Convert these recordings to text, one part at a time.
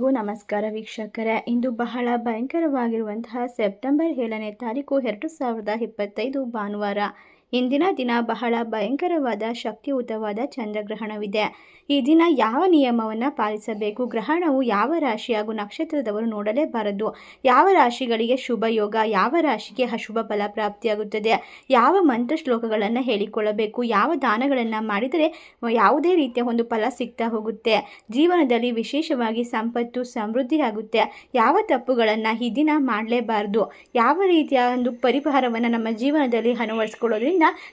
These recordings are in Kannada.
ನಮಸ್ಕಾರ ವೀಕ್ಷಕರೇ. ಇಂದು ಬಹಳ ಭಯಂಕರವಾಗಿರುವಂತಹ ಸೆಪ್ಟೆಂಬರ್ ಏಳನೇ ತಾರೀಕು ಎರಡು ಸಾವಿರದ ಇಪ್ಪತ್ತೈದು ಭಾನುವಾರ. ಇಂದಿನ ದಿನ ಬಹಳ ಭಯಂಕರವಾದ, ಶಕ್ತಿಯುತವಾದ ಚಂದ್ರಗ್ರಹಣವಿದೆ. ಈ ದಿನ ಯಾವ ನಿಯಮವನ್ನು ಪಾಲಿಸಬೇಕು? ಗ್ರಹಣವು ಯಾವ ರಾಶಿ ಹಾಗೂ ನಕ್ಷತ್ರದವರು ನೋಡಲೇಬಾರದು. ಯಾವ ರಾಶಿಗಳಿಗೆ ಶುಭ ಯೋಗ, ಯಾವ ರಾಶಿಗೆ ಅಶುಭ ಫಲ ಪ್ರಾಪ್ತಿಯಾಗುತ್ತದೆ? ಯಾವ ಮಂತ್ರ ಶ್ಲೋಕಗಳನ್ನು ಹೇಳಿಕೊಳ್ಳಬೇಕು? ಯಾವ ದಾನಗಳನ್ನು ಮಾಡಿದರೆ ಯಾವುದೇ ರೀತಿಯ ಒಂದು ಫಲ ಸಿಗ್ತಾ ಹೋಗುತ್ತೆ? ಜೀವನದಲ್ಲಿ ವಿಶೇಷವಾಗಿ ಸಂಪತ್ತು ಸಮೃದ್ಧಿಯಾಗುತ್ತೆ ಯಾವ ತಪ್ಪುಗಳನ್ನು ಈ ದಿನ ಮಾಡಲೇಬಾರದು? ಯಾವ ರೀತಿಯ ಒಂದು ಪರಿಹಾರವನ್ನು ನಮ್ಮ ಜೀವನದಲ್ಲಿ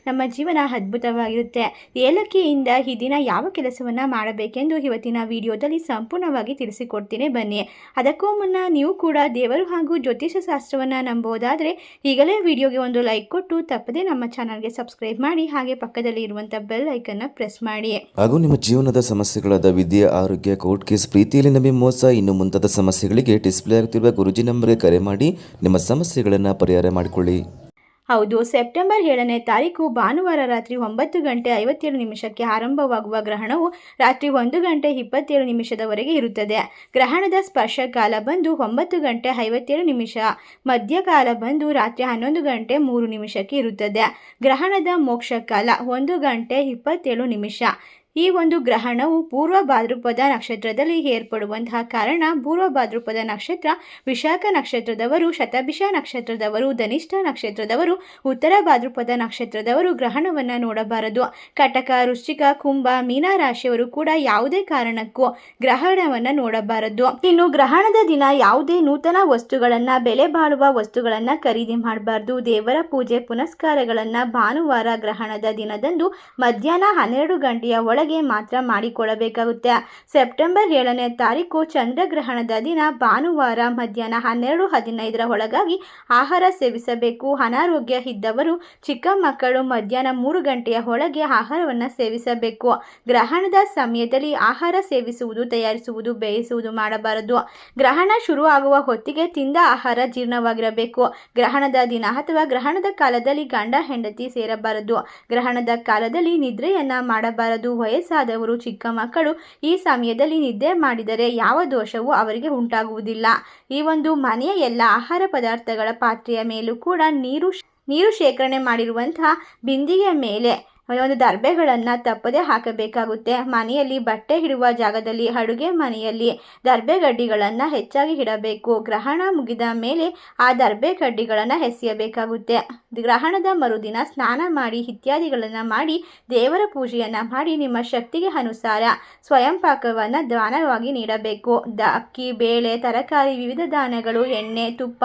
ನಮ್ಮ ಜೀವನ ಅದ್ಭುತವಾಗಿರುತ್ತೆ. ಏಲಕ್ಕಿಯಿಂದ ಈ ದಿನ ಯಾವ ಕೆಲಸವನ್ನು ಮಾಡಬೇಕೆಂದು ಇವತ್ತಿನ ವಿಡಿಯೋದಲ್ಲಿ ಸಂಪೂರ್ಣವಾಗಿ ತಿಳಿಸಿಕೊಡ್ತೀನಿ ಬನ್ನಿ. ಅದಕ್ಕೂ ಮುನ್ನ ನೀವು ಕೂಡ ದೇವರು ಹಾಗೂ ಜ್ಯೋತಿಷ ಶಾಸ್ತ್ರವನ್ನು ನಂಬೋದಾದರೆ ಈಗಲೇ ವಿಡಿಯೋಗೆ ಒಂದು ಲೈಕ್ ಕೊಟ್ಟು ತಪ್ಪದೆ ನಮ್ಮ ಚಾನಲ್ಗೆ ಸಬ್ಸ್ಕ್ರೈಬ್ ಮಾಡಿ ಹಾಗೆ ಪಕ್ಕದಲ್ಲಿ ಇರುವಂಥ ಬೆಲ್ ಐಕನ್ನ ಪ್ರೆಸ್ ಮಾಡಿ. ಹಾಗೂ ನಿಮ್ಮ ಜೀವನದ ಸಮಸ್ಯೆಗಳಾದ ವಿದ್ಯೆ, ಆರೋಗ್ಯ, ಕೋರ್ಟ್ ಕೇಸ್, ಪ್ರೀತಿಯಲ್ಲಿ ನಂಬಿ ಮೋಸ, ಇನ್ನು ಮುಂತಾದ ಸಮಸ್ಯೆಗಳಿಗೆ ಡಿಸ್ಪ್ಲೇ ಆಗುತ್ತಿರುವ ಗುರುಜಿ ನಂಬರ್ಗೆ ಕರೆ ಮಾಡಿ ನಿಮ್ಮ ಸಮಸ್ಯೆಗಳನ್ನು ಪರಿಹಾರ ಮಾಡಿಕೊಳ್ಳಿ. ಹೌದು, ಸೆಪ್ಟೆಂಬರ್ ಏಳನೇ ತಾರೀಕು ಭಾನುವಾರ ರಾತ್ರಿ ಒಂಬತ್ತು ಗಂಟೆ ಐವತ್ತೇಳು ನಿಮಿಷಕ್ಕೆ ಆರಂಭವಾಗುವ ಗ್ರಹಣವು ರಾತ್ರಿ ಒಂದು ಗಂಟೆ ಇಪ್ಪತ್ತೇಳು ನಿಮಿಷದವರೆಗೆ ಇರುತ್ತದೆ. ಗ್ರಹಣದ ಸ್ಪರ್ಶ ಕಾಲ ಬಂದು ಒಂಬತ್ತು ಗಂಟೆ ಐವತ್ತೇಳು ನಿಮಿಷ ಮಧ್ಯಕಾಲ ಬಂದು ರಾತ್ರಿ ಹನ್ನೊಂದು ಗಂಟೆ ಮೂರು ನಿಮಿಷಕ್ಕೆ ಇರುತ್ತದೆ. ಗ್ರಹಣದ ಮೋಕ್ಷ ಕಾಲ ಒಂದು ಗಂಟೆ ಇಪ್ಪತ್ತೇಳು ನಿಮಿಷ ಈ ಒಂದು ಗ್ರಹಣವು ಪೂರ್ವ ಭಾದ್ರಪದ ನಕ್ಷತ್ರದಲ್ಲಿ ಏರ್ಪಡುವಂತಹ ಕಾರಣ ಪೂರ್ವ ಭಾದ್ರಪದ ನಕ್ಷತ್ರ ವಿಶಾಖ ನಕ್ಷತ್ರದವರು, ಶತಭಿಷ ನಕ್ಷತ್ರದವರು, ಧನಿಷ್ಠ ನಕ್ಷತ್ರದವರು, ಉತ್ತರ ಭಾದ್ರಪದ ನಕ್ಷತ್ರದವರು ಗ್ರಹಣವನ್ನು ನೋಡಬಾರದು. ಕಟಕ, ವೃಶ್ಚಿಕ, ಕುಂಭ ಮೀನ ರಾಶಿಯವರು ಕೂಡ ಯಾವುದೇ ಕಾರಣಕ್ಕೂ ಗ್ರಹಣವನ್ನು ನೋಡಬಾರದು. ಇನ್ನು ಗ್ರಹಣದ ದಿನ ಯಾವುದೇ ನೂತನ ವಸ್ತುಗಳನ್ನ, ಬೆಲೆ ಬಾಳುವ ವಸ್ತುಗಳನ್ನ ಖರೀದಿ ಮಾಡಬಾರದು. ದೇವರ ಪೂಜೆ, ಪುನಸ್ಕಾರಗಳನ್ನ ಭಾನುವಾರ ಗ್ರಹಣದ ದಿನದಂದು ಮಧ್ಯಾಹ್ನ ಹನ್ನೆರಡು ಗಂಟೆಯ ಒಳಗೆ ಮಾತ್ರ ಮಾಡಿಕೊಳ್ಳಬೇಕಾಗುತ್ತೆ. ಸೆಪ್ಟೆಂಬರ್ ಏಳನೇ ತಾರೀಕು ಚಂದ್ರಗ್ರಹಣದ ದಿನ ಭಾನುವಾರ ಮಧ್ಯಾಹ್ನ ಹನ್ನೆರಡು ಹದಿನೈದರ ಒಳಗಾಗಿ ಆಹಾರ ಸೇವಿಸಬೇಕು. ಅನಾರೋಗ್ಯ ಇದ್ದವರು, ಚಿಕ್ಕ ಮಕ್ಕಳು ಮಧ್ಯಾಹ್ನ ಮೂರು ಗಂಟೆಯ ಒಳಗೆ ಆಹಾರವನ್ನು ಸೇವಿಸಬೇಕು. ಗ್ರಹಣದ ಸಮಯದಲ್ಲಿ ಆಹಾರ ಸೇವಿಸುವುದು, ತಯಾರಿಸುವುದು, ಬೇಯಿಸುವುದು ಮಾಡಬಾರದು. ಗ್ರಹಣ ಶುರುವಾಗುವ ಹೊತ್ತಿಗೆ ತಿಂದ ಆಹಾರ ಜೀರ್ಣವಾಗಿರಬೇಕು. ಗ್ರಹಣದ ದಿನ ಅಥವಾ ಗ್ರಹಣದ ಕಾಲದಲ್ಲಿ ಗಂಡ ಹೆಂಡತಿ ಸೇರಬಾರದು. ಗ್ರಹಣದ ಕಾಲದಲ್ಲಿ ನಿದ್ರೆಯನ್ನ ಮಾಡಬಾರದು. ವಯಸ್ಸಾದವರು, ಚಿಕ್ಕ ಮಕ್ಕಳು ಈ ಸಮಯದಲ್ಲಿ ನಿದ್ದೆ ಮಾಡಿದರೆ ಯಾವ ದೋಷವೂ ಅವರಿಗೆ ಉಂಟಾಗುವುದಿಲ್ಲ. ಈ ಒಂದು ಮನೆಯ ಎಲ್ಲ ಆಹಾರ ಪದಾರ್ಥಗಳ ಪಾತ್ರೆಯ ಮೇಲೂ ಕೂಡ ನೀರು ನೀರು ಶೇಖರಣೆ ಮಾಡಿರುವಂತಹ ಬಿಂದಿಗೆಯ ಮೇಲೆ ಒಂದು ದರ್ಬೆಗಳನ್ನು ತಪ್ಪದೆ ಹಾಕಬೇಕಾಗುತ್ತೆ. ಮನೆಯಲ್ಲಿ ಬಟ್ಟೆ ಇಡುವ ಜಾಗದಲ್ಲಿ, ಅಡುಗೆ ಮನೆಯಲ್ಲಿ ದರ್ಬೆ ಗಡ್ಡಿಗಳನ್ನು ಹೆಚ್ಚಾಗಿ ಇಡಬೇಕು. ಗ್ರಹಣ ಮುಗಿದ ಮೇಲೆ ಆ ದರ್ಬೆ ಗಡ್ಡಿಗಳನ್ನು ಎಸೆಯಬೇಕಾಗುತ್ತೆ. ಗ್ರಹಣದ ಮರುದಿನ ಸ್ನಾನ ಮಾಡಿ ಇತ್ಯಾದಿಗಳನ್ನು ಮಾಡಿ ದೇವರ ಪೂಜೆಯನ್ನು ಮಾಡಿ ನಿಮ್ಮ ಶಕ್ತಿಗೆ ಅನುಸಾರ ಸ್ವಯಂ ಪಾಕವನ್ನು ದಾನವಾಗಿ ನೀಡಬೇಕು. ದ ಅಕ್ಕಿ, ಬೇಳೆ, ತರಕಾರಿ, ವಿವಿಧ ದಾನಗಳು ಎಣ್ಣೆ, ತುಪ್ಪ,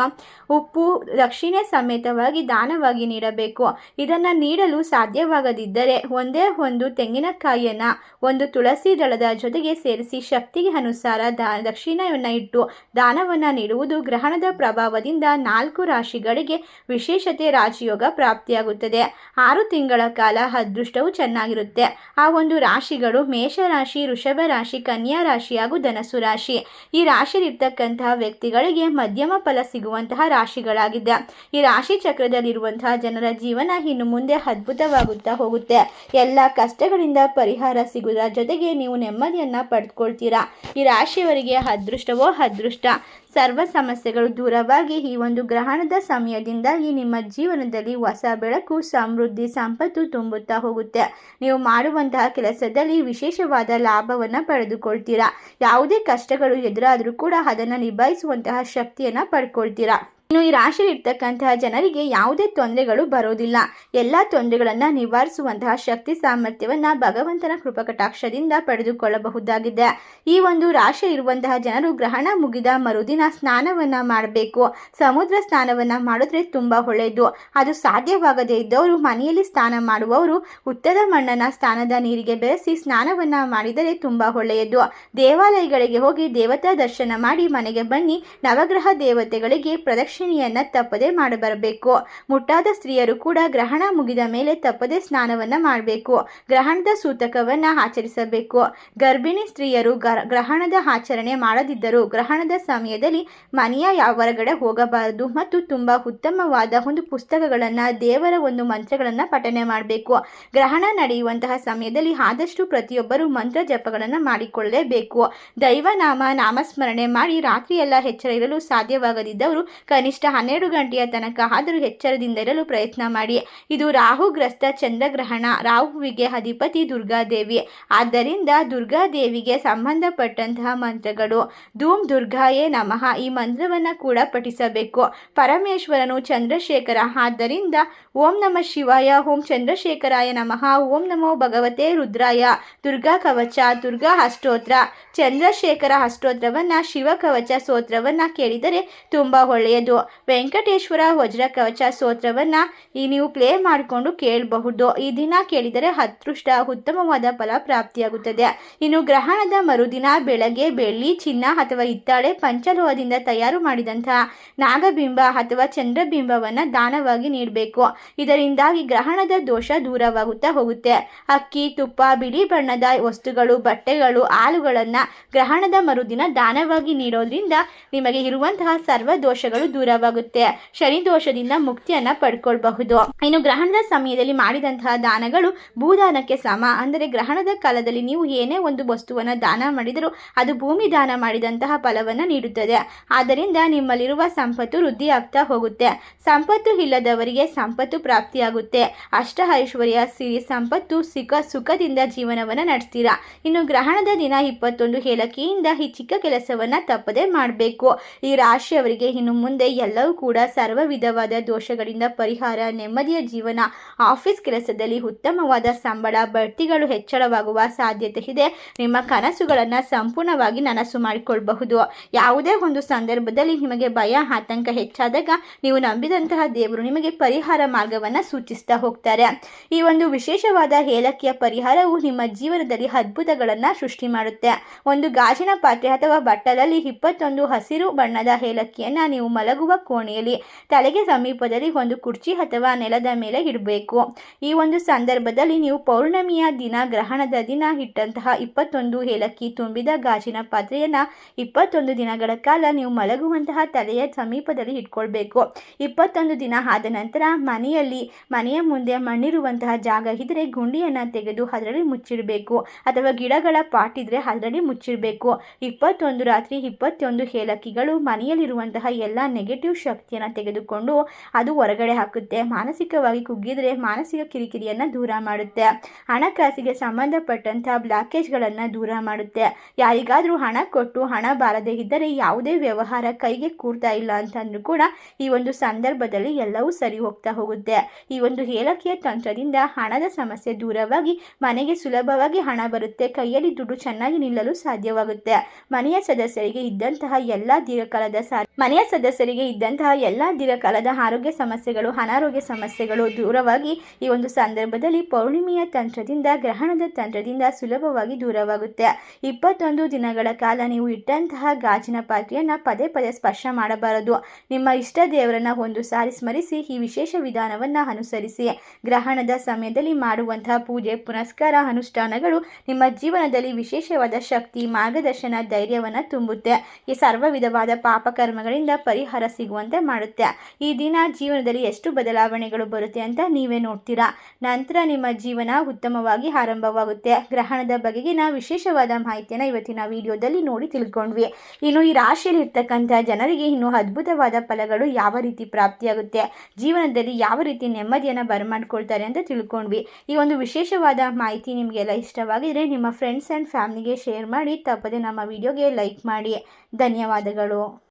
ಉಪ್ಪು, ದಕ್ಷಿಣೆ ಸಮೇತವಾಗಿ ದಾನವಾಗಿ ನೀಡಬೇಕು. ಇದನ್ನು ನೀಡಲು ಸಾಧ್ಯವಾಗದಿದ್ದರೆ ಒಂದೇ ಒಂದು ತೆಂಗಿನಕಾಯಿಯನ್ನು ಒಂದು ತುಳಸಿ ದಳದ ಜೊತೆಗೆ ಸೇರಿಸಿ ಶಕ್ತಿಗೆ ಅನುಸಾರ ದಾ ದಕ್ಷಿಣವನ್ನು ಇಟ್ಟು ದಾನವನ್ನು ನೀಡುವುದು ಗ್ರಹಣದ ಪ್ರಭಾವದಿಂದ ನಾಲ್ಕು ರಾಶಿಗಳಿಗೆ ವಿಶೇಷತೆ ರಾಜಯೋಗ ಪ್ರಾಪ್ತಿಯಾಗುತ್ತದೆ. ಆರು ತಿಂಗಳ ಕಾಲ ಅದೃಷ್ಟವು ಚೆನ್ನಾಗಿರುತ್ತೆ. ಆ ಒಂದು ರಾಶಿಗಳು ಮೇಷರಾಶಿ ವೃಷಭ ರಾಶಿ, ಕನ್ಯಾ ರಾಶಿ ಹಾಗೂ ಧನಸು ರಾಶಿ. ಈ ರಾಶಿಯಲ್ಲಿರ್ತಕ್ಕಂತಹ ವ್ಯಕ್ತಿಗಳಿಗೆ ಮಧ್ಯಮ ಫಲ ಸಿಗುವಂತಹ ರಾಶಿಗಳಾಗಿದೆ ಈ ರಾಶಿ ಚಕ್ರದಲ್ಲಿರುವಂತಹ ಜನರ ಜೀವನ ಇನ್ನು ಮುಂದೆ ಅದ್ಭುತವಾಗುತ್ತಾ ಹೋಗುತ್ತೆ. ಎಲ್ಲ ಕಷ್ಟಗಳಿಂದ ಪರಿಹಾರ ಸಿಗುವುದರ ಜೊತೆಗೆ ನೀವು ನೆಮ್ಮದಿಯನ್ನು ಪಡೆದುಕೊಳ್ತೀರಾ ಈ ರಾಶಿಯವರಿಗೆ ಅದೃಷ್ಟವೋ ಅದೃಷ್ಟ. ಸರ್ವ ಸಮಸ್ಯೆಗಳು ದೂರವಾಗಿ ಈ ಒಂದು ಗ್ರಹಣದ ಸಮಯದಿಂದಾಗಿ ನಿಮ್ಮ ಜೀವನದಲ್ಲಿ ಹೊಸ ಬೆಳಕು, ಸಮೃದ್ಧಿ, ಸಂಪತ್ತು ತುಂಬುತ್ತಾ ಹೋಗುತ್ತೆ. ನೀವು ಮಾಡುವಂತಹ ಕೆಲಸದಲ್ಲಿ ವಿಶೇಷವಾದ ಲಾಭವನ್ನು ಪಡೆದುಕೊಳ್ತೀರಾ. ಯಾವುದೇ ಕಷ್ಟಗಳು ಎದುರಾದರೂ ಕೂಡ ಅದನ್ನು ನಿಭಾಯಿಸುವಂತಹ ಶಕ್ತಿಯನ್ನು ಪಡ್ಕೊಳ್ತೀರಾ. ಇನ್ನು ಈ ರಾಶಿಯಲ್ಲಿ ಇರ್ತಕ್ಕಂತಹ ಜನರಿಗೆ ಯಾವುದೇ ತೊಂದರೆಗಳು ಬರೋದಿಲ್ಲ. ಎಲ್ಲ ತೊಂದರೆಗಳನ್ನು ನಿವಾರಿಸುವಂತಹ ಶಕ್ತಿ ಸಾಮರ್ಥ್ಯವನ್ನ ಭಗವಂತನ ಕೃಪಕಟಾಕ್ಷದಿಂದ ಪಡೆದುಕೊಳ್ಳಬಹುದಾಗಿದೆ. ಈ ಒಂದು ರಾಶಿ ಇರುವಂತಹ ಜನರು ಗ್ರಹಣ ಮುಗಿದ ಮರುದಿನ ಸ್ನಾನವನ್ನ ಮಾಡಬೇಕು. ಸಮುದ್ರ ಸ್ನಾನವನ್ನ ಮಾಡಿದ್ರೆ ತುಂಬಾ ಒಳ್ಳೆಯದು ಅದು ಸಾಧ್ಯವಾಗದೇ ಇದ್ದವರು ಮನೆಯಲ್ಲಿ ಸ್ನಾನ ಮಾಡುವವರು ಉತ್ತದ ಮಣ್ಣನ್ನು ಸ್ನಾನದ ನೀರಿಗೆ ಬೆರೆಸಿ ಸ್ನಾನವನ್ನ ಮಾಡಿದರೆ ತುಂಬಾ ಒಳ್ಳೆಯದು. ದೇವಾಲಯಗಳಿಗೆ ಹೋಗಿ ದೇವತಾ ದರ್ಶನ ಮಾಡಿ ಮನೆಗೆ ಬನ್ನಿ. ನವಗ್ರಹ ದೇವತೆಗಳಿಗೆ ಪ್ರದಕ್ಷಿಣೆ ಪ್ರದಕ್ಷಿಣೆಯನ್ನು ತಪ್ಪದೆ ಮಾಡಬರಬೇಕು. ಮುಟ್ಟಾದ ಸ್ತ್ರೀಯರು ಕೂಡ ಗ್ರಹಣ ಮುಗಿದ ಮೇಲೆ ತಪ್ಪದೆ ಸ್ನಾನವನ್ನು ಮಾಡಬೇಕು. ಗ್ರಹಣದ ಸೂತಕವನ್ನು ಆಚರಿಸಬೇಕು. ಗರ್ಭಿಣಿ ಸ್ತ್ರೀಯರು ಗರ- ಗ್ರಹಣದ ಆಚರಣೆ ಮಾಡದಿದ್ದರೂ ಗ್ರಹಣದ ಸಮಯದಲ್ಲಿ ಮನೆಯ ಹೊರಗಡೆ ಹೋಗಬಾರದು ಮತ್ತು ತುಂಬ ಉತ್ತಮವಾದ ಒಂದು ಪುಸ್ತಕಗಳನ್ನು, ದೇವರ ಒಂದು ಮಂತ್ರಗಳನ್ನು ಪಠನೆ ಮಾಡಬೇಕು. ಗ್ರಹಣ ನಡೆಯುವಂತಹ ಸಮಯದಲ್ಲಿ ಆದಷ್ಟು ಪ್ರತಿಯೊಬ್ಬರು ಮಂತ್ರ ಜಪಗಳನ್ನು ಮಾಡಿಕೊಳ್ಳಲೇಬೇಕು ದೈವನಾಮ ನಾಮಸ್ಮರಣೆ ಮಾಡಿ ರಾತ್ರಿಯೆಲ್ಲ ಎಚ್ಚರ ಇರಲು ಸಾಧ್ಯವಾಗದಿದ್ದವರು ಕನಿಷ್ಠ ಹನ್ನೆರಡು ಗಂಟೆಯ ತನಕ ಆದರೂ ಎಚ್ಚರದಿಂದ ಇರಲು ಪ್ರಯತ್ನ ಮಾಡಿ. ಇದು ರಾಹುಗ್ರಸ್ತ ಚಂದ್ರಗ್ರಹಣ, ರಾಹುವಿಗೆ ಅಧಿಪತಿ ದುರ್ಗಾದೇವಿ. ಆದ್ದರಿಂದ ದುರ್ಗಾದೇವಿಗೆ ಸಂಬಂಧಪಟ್ಟಂತಹ ಮಂತ್ರಗಳು, ಧೂಮ್ ದುರ್ಗಾಯೇ ನಮಃ ಈ ಮಂತ್ರವನ್ನು ಕೂಡ ಪಠಿಸಬೇಕು. ಪರಮೇಶ್ವರನು ಚಂದ್ರಶೇಖರ. ಆದ್ದರಿಂದ ಓಂ ನಮಃ ಶಿವಾಯ, ಓಂ ಚಂದ್ರಶೇಖರಾಯ ನಮಃ, ಓಂ ನಮೋ ಭಗವತೆ ರುದ್ರಾಯ. ದುರ್ಗಾ ಕವಚ, ದುರ್ಗಾ ಅಷ್ಟೋತ್ರ. ಚಂದ್ರಶೇಖರ ಅಷ್ಟೋತ್ರವನ್ನು, ಶಿವ ಕವಚ ಸ್ತೋತ್ರವನ್ನು ಕೇಳಿದರೆ ತುಂಬ ಒಳ್ಳೆಯದು. ವೆಂಕಟೇಶ್ವರ ವಜ್ರ ಕವಚ ಸ್ತೋತ್ರವನ್ನು ಈ ನೀವು ಪ್ಲೇ ಮಾಡಿಕೊಂಡು ಕೇಳಬಹುದು. ಈ ದಿನ ಕೇಳಿದರೆ ಅದೃಷ್ಟ ಉತ್ತಮವಾದ ಫಲ ಪ್ರಾಪ್ತಿಯಾಗುತ್ತದೆ. ಇನ್ನು ಗ್ರಹಣದ ಮರುದಿನ ಬೆಳಗ್ಗೆ ಬೆಳ್ಳಿ ಚಿನ್ನ ಅಥವಾ ಹಿತ್ತಾಳೆ ಪಂಚಲೋಹದಿಂದ ತಯಾರು ಮಾಡಿದಂತಹ ನಾಗಬಿಂಬ ಅಥವಾ ಚಂದ್ರಬಿಂಬವನ್ನು ದಾನವಾಗಿ ನೀಡಬೇಕು. ಇದರಿಂದಾಗಿ ಗ್ರಹಣದ ದೋಷ ದೂರವಾಗುತ್ತಾ ಹೋಗುತ್ತೆ. ಅಕ್ಕಿ, ತುಪ್ಪ, ಬಿಳಿ ಬಣ್ಣದ ವಸ್ತುಗಳು, ಬಟ್ಟೆಗಳು, ಹಾಲುಗಳನ್ನು ಗ್ರಹಣದ ಮರುದಿನ ದಾನವಾಗಿ ನೀಡೋದ್ರಿಂದ ನಿಮಗೆ ಇರುವಂತಹ ಸರ್ವ ದೋಷಗಳು ದೂರವಾಗುತ್ತೆ. ಶನಿ ದೋಷದಿಂದ ಮುಕ್ತಿಯನ್ನ ಪಡ್ಕೊಳ್ಬಹುದು. ಇನ್ನು ಗ್ರಹಣದ ಸಮಯದಲ್ಲಿ ಮಾಡಿದಂತಹ ದಾನಗಳು ಭೂದಾನಕ್ಕೆ ಸಮ. ಅಂದರೆ ಗ್ರಹಣದ ಕಾಲದಲ್ಲಿ ನೀವು ಏನೇ ಒಂದು ವಸ್ತುವನ್ನು ದಾನ ಮಾಡಿದರೂ ಅದು ಭೂಮಿ ದಾನ ಮಾಡಿದಂತಹ ಫಲವನ್ನು ನೀಡುತ್ತದೆ. ಆದ್ದರಿಂದ ನಿಮ್ಮಲ್ಲಿರುವ ಸಂಪತ್ತು ವೃದ್ಧಿಯಾಗ್ತಾ ಹೋಗುತ್ತೆ. ಸಂಪತ್ತು ಇಲ್ಲದವರಿಗೆ ಸಂಪತ್ತು ಪ್ರಾಪ್ತಿಯಾಗುತ್ತೆ. ಅಷ್ಟ ಐಶ್ವರ್ಯ ಸಿರಿ ಸಂಪತ್ತು, ಸುಖ, ಸುಖದಿಂದ ಜೀವನವನ್ನು ನಡೆಸ್ತೀರಾ? ಇನ್ನು ಗ್ರಹಣದ ದಿನ ಇಪ್ಪತ್ತೊಂದು ಹೇಳಕಿಯಿಂದ ಈ ಚಿಕ್ಕ ಕೆಲಸವನ್ನು ತಪ್ಪದೆ ಮಾಡಬೇಕು. ಈ ರಾಶಿಯವರಿಗೆ ಇನ್ನು ಮುಂದೆ ಎಲ್ಲವೂ ಕೂಡ ಸರ್ವ ವಿಧವಾದ ದೋಷಗಳಿಂದ ಪರಿಹಾರ, ನೆಮ್ಮದಿಯ ಜೀವನ, ಆಫೀಸ್ ಕೆಲಸದಲ್ಲಿ ಉತ್ತಮವಾದ ಸಂಬಳ, ಬಡ್ತಿಗಳು ಹೆಚ್ಚಳವಾಗುವ ಸಾಧ್ಯತೆ ಇದೆ. ನಿಮ್ಮ ಕನಸುಗಳನ್ನು ಸಂಪೂರ್ಣವಾಗಿ ನನಸು ಮಾಡಿಕೊಳ್ಳಬಹುದು ಯಾವುದೇ ಒಂದು ಸಂದರ್ಭದಲ್ಲಿ ನಿಮಗೆ ಭಯ, ಆತಂಕ ಹೆಚ್ಚಾದಾಗ ನೀವು ನಂಬಿದಂತಹ ದೇವರು ನಿಮಗೆ ಪರಿಹಾರ ಮಾರ್ಗವನ್ನು ಸೂಚಿಸ್ತಾ ಹೋಗ್ತಾರೆ. ಈ ಒಂದು ವಿಶೇಷವಾದ ಏಲಕ್ಕಿಯ ಪರಿಹಾರವು ನಿಮ್ಮ ಜೀವನದಲ್ಲಿ ಅದ್ಭುತಗಳನ್ನು ಸೃಷ್ಟಿ ಮಾಡುತ್ತೆ. ಒಂದು ಗಾಜಿನ ಪಾತ್ರೆ ಅಥವಾ ಬಟ್ಟಲಲ್ಲಿ ಇಪ್ಪತ್ತೊಂದು ಹಸಿರು ಬಣ್ಣದ ಏಲಕ್ಕಿಯನ್ನು ನೀವು ಮಲಗುವ ಕೋಣೆಯಲ್ಲಿ ತಲೆಗೆ ಸಮೀಪದಲ್ಲಿ ಒಂದು ಕುರ್ಚಿ ಅಥವಾ ನೆಲದ ಮೇಲೆ ಇಡಬೇಕು. ಈ ಒಂದು ಸಂದರ್ಭದಲ್ಲಿ ನೀವು ಪೌರ್ಣಮಿಯ ದಿನ, ಗ್ರಹಣದ ದಿನ, ಇಟ್ಟಂತಹ ಇಪ್ಪತ್ತೊಂದು ಏಲಕ್ಕಿ ತುಂಬಿದ ಗಾಜಿನ ಪಾತ್ರೆಯನ್ನು ಇಪ್ಪತ್ತೊಂದು ದಿನಗಳ ಕಾಲ ನೀವು ಮಲಗುವಂತಹ ತಲೆಯ ಸಮೀಪದಲ್ಲಿ ಇಟ್ಕೊಳ್ಬೇಕು. ಇಪ್ಪತ್ತೊಂದು ದಿನ ಆದ ನಂತರ ಮನೆಯಲ್ಲಿ, ಮನೆಯ ಮುಂದೆ ಮಣ್ಣಿರುವಂತಹ ಜಾಗ ಇದ್ದರೆ ಗುಂಡಿಯನ್ನು ತೆಗೆದು ಅದರಲ್ಲಿ ಮುಚ್ಚಿಡಬೇಕು. ಅಥವಾ ಗಿಡಗಳ ಪಾಟ್ ಇದ್ದರೆ ಅದರಲ್ಲಿ ಮುಚ್ಚಿಡಬೇಕು. ಇಪ್ಪತ್ತೊಂದು ರಾತ್ರಿ ಇಪ್ಪತ್ತೊಂದು ಏಲಕ್ಕಿಗಳು ಮನೆಯಲ್ಲಿರುವಂತಹ ಎಲ್ಲ ನೆಗೆಟಿವ್ ಶಕ್ತಿಯನ್ನು ತೆಗೆದುಕೊಂಡು ಅದು ಹೊರಗಡೆ ಹಾಕುತ್ತೆ. ಮಾನಸಿಕವಾಗಿ ಕುಗ್ಗಿದರೆ ಮಾನಸಿಕ ಕಿರಿಕಿರಿಯನ್ನು ದೂರ ಮಾಡುತ್ತೆ. ಹಣಕಾಸಿಗೆ ಸಂಬಂಧಪಟ್ಟಂತಹ ಬ್ಲಾಕೇಜ್ಗಳನ್ನು ದೂರ ಮಾಡುತ್ತೆ. ಯಾರಿಗಾದರೂ ಹಣ ಕೊಟ್ಟು ಹಣ ಬಾರದೇ ಇದ್ದರೆ ಯಾವುದೇ ವ್ಯವಹಾರ ಕೈಗೆ ಕೂರ್ತಾ ಇಲ್ಲ ಅಂತಂದ್ರೂ ಕೂಡ ಈ ಒಂದು ಸಂದರ್ಭದಲ್ಲಿ ಎಲ್ಲವೂ ಸರಿ ಹೋಗ್ತಾ ಹೋಗುತ್ತೆ. ಈ ಒಂದು ಏಲಕ್ಕಿಯ ತಂತ್ರದಿಂದ ಹಣದ ಸಮಸ್ಯೆ ದೂರವಾಗಿ ಮನೆಗೆ ಸುಲಭವಾಗಿ ಹಣ ಬರುತ್ತೆ. ಕೈಯಲ್ಲಿ ದುಡ್ಡು ಚೆನ್ನಾಗಿ ನಿಲ್ಲಲು ಸಾಧ್ಯವಾಗುತ್ತೆ. ಮನೆಯ ಸದಸ್ಯರಿಗೆ ಇದ್ದಂತಹ ಎಲ್ಲ ದೀರ್ಘಕಾಲದ ಸಾ ಮನೆಯ ಸದಸ್ಯರಿಗೆ ಇದ್ದಂತಹ ಎಲ್ಲ ದೀರ್ಘಕಾಲದ ಆರೋಗ್ಯ ಸಮಸ್ಯೆಗಳು, ಅನಾರೋಗ್ಯ ಸಮಸ್ಯೆಗಳು ದೂರವಾಗಿ ಈ ಒಂದು ಸಂದರ್ಭದಲ್ಲಿ ಪೌರ್ಣಿಮೆಯ ತಂತ್ರದಿಂದ, ಗ್ರಹಣದ ತಂತ್ರದಿಂದ ಸುಲಭವಾಗಿ ದೂರವಾಗುತ್ತೆ. ಇಪ್ಪತ್ತೊಂದು ದಿನಗಳ ಕಾಲ ನೀವು ಇಟ್ಟಂತಹ ಗಾಜಿನ ಪಾತ್ರೆಯನ್ನು ಪದೇ ಪದೇ ಸ್ಪರ್ಶ ಮಾಡಬಾರದು. ನಿಮ್ಮ ಇಷ್ಟ ದೇವರನ್ನ ಒಂದು ಸಾರಿ ಸ್ಮರಿಸಿ, ಈ ವಿಶೇಷ ವಿಧಾನವನ್ನು ಅನುಸರಿಸಿ. ಗ್ರಹಣದ ಸಮಯದಲ್ಲಿ ಮಾಡುವಂತಹ ಪೂಜೆ, ಪುನಸ್ಕಾರ, ಅನುಷ್ಠಾನಗಳು ನಿಮ್ಮ ಜೀವನದಲ್ಲಿ ವಿಶೇಷವಾದ ಶಕ್ತಿ, ಮಾರ್ಗದರ್ಶನ, ಧೈರ್ಯವನ್ನು ತುಂಬುತ್ತೆ. ಈ ಸರ್ವ ವಿಧವಾದ ಪಾಪಕರ್ಮಗಳಿಂದ ಪರಿಹಾರ ಸಿಗುವಂತೆ ಮಾಡುತ್ತೆ. ಈ ದಿನ ಜೀವನದಲ್ಲಿ ಎಷ್ಟು ಬದಲಾವಣೆಗಳು ಬರುತ್ತೆ ಅಂತ ನೀವೇ ನೋಡ್ತೀರಾ? ನಂತರ ನಿಮ್ಮ ಜೀವನ ಉತ್ತಮವಾಗಿ ಆರಂಭವಾಗುತ್ತೆ. ಗ್ರಹಣದ ಬಗೆಗಿನ ವಿಶೇಷವಾದ ಮಾಹಿತಿಯನ್ನು ಇವತ್ತಿನ ವಿಡಿಯೋದಲ್ಲಿ ನೋಡಿ ತಿಳ್ಕೊಂಡ್ವಿ. ಇನ್ನು ಈ ರಾಶಿಯಲ್ಲಿ ಇರ್ತಕ್ಕಂಥ ಜನರಿಗೆ ಇನ್ನು ಅದ್ಭುತವಾದ ಫಲಗಳು ಯಾವ ರೀತಿ ಪ್ರಾಪ್ತಿಯಾಗುತ್ತೆ? ಜೀವನದಲ್ಲಿ ಯಾವ ರೀತಿ ನೆಮ್ಮದಿಯನ್ನು ಬರಮಾಡ್ಕೊಳ್ತಾರೆ ಅಂತ ತಿಳ್ಕೊಂಡ್ವಿ. ಈ ಒಂದು ವಿಶೇಷವಾದ ಮಾಹಿತಿ ನಿಮಗೆಲ್ಲ ಇಷ್ಟವಾಗಿದ್ರೆ ನಿಮ್ಮ ಫ್ರೆಂಡ್ಸ್ ಆ್ಯಂಡ್ ಫ್ಯಾಮಿಲಿಗೆ ಶೇರ್ ಮಾಡಿ, ತಪ್ಪದೆ ನಮ್ಮ ವಿಡಿಯೋಗೆ ಲೈಕ್ ಮಾಡಿ. ಧನ್ಯವಾದಗಳು.